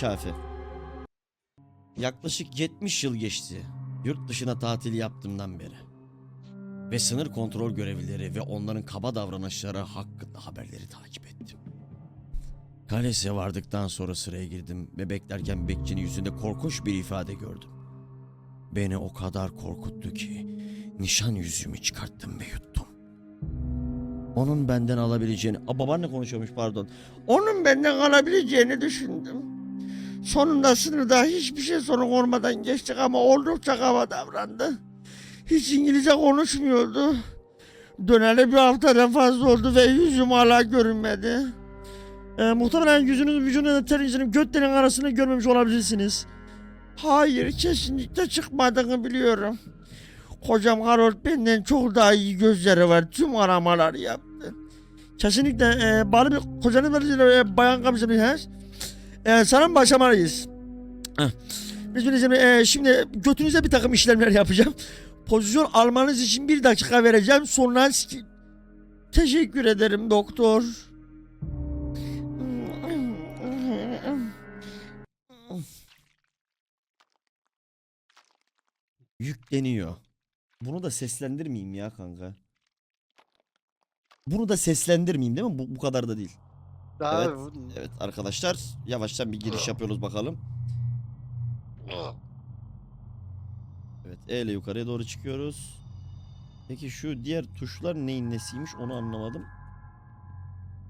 Kafi. Yaklaşık 70 yıl geçti. Yurt dışına tatil yaptığımdan beri. Ve sınır kontrol görevlileri ve onların kaba davranışları hakkında haberleri takip ettim. Kales'e vardıktan sonra sıraya girdim ve beklerken bekçinin yüzünde korkunç bir ifade gördüm. Beni o kadar korkuttu ki nişan yüzüğümü çıkarttım ve yuttum. Onun benden alabileceğini... Aa, babaanne konuşuyormuş pardon. Onun benden alabileceğini düşündüm. Sonunda sınırda hiçbir şey sorun olmadan geçtik ama oldukça kaba davrandı. Hiç İngilizce konuşmuyordu. Döneli bir haftadan fazla oldu ve yüzüm hala görünmedi. Ee, muhtemelen yüzünüz vücudunuzun terinizin götlerin arasını görmemiş olabilirsiniz. Hayır kesinlikle çıkmadığını biliyorum. Kocam Harold benden çok daha iyi gözleri var. Tüm aramalar yaptı. Kesinlikle e, bana bir kocanın verdiği e, bayan kapısını he? E, sana mı başlamalıyız? Biz bileceğim, e, şimdi götünüze bir takım işlemler yapacağım. Pozisyon almanız için bir dakika vereceğim. Sonra Teşekkür ederim doktor. Yükleniyor. Bunu da seslendirmeyeyim ya kanka. Bunu da seslendirmeyeyim değil mi? Bu, bu kadar da değil. Daha Evet. Evet arkadaşlar yavaştan bir giriş yapıyoruz bakalım. Evet E ile yukarıya doğru çıkıyoruz. Peki şu diğer tuşlar neyin nesiymiş onu anlamadım.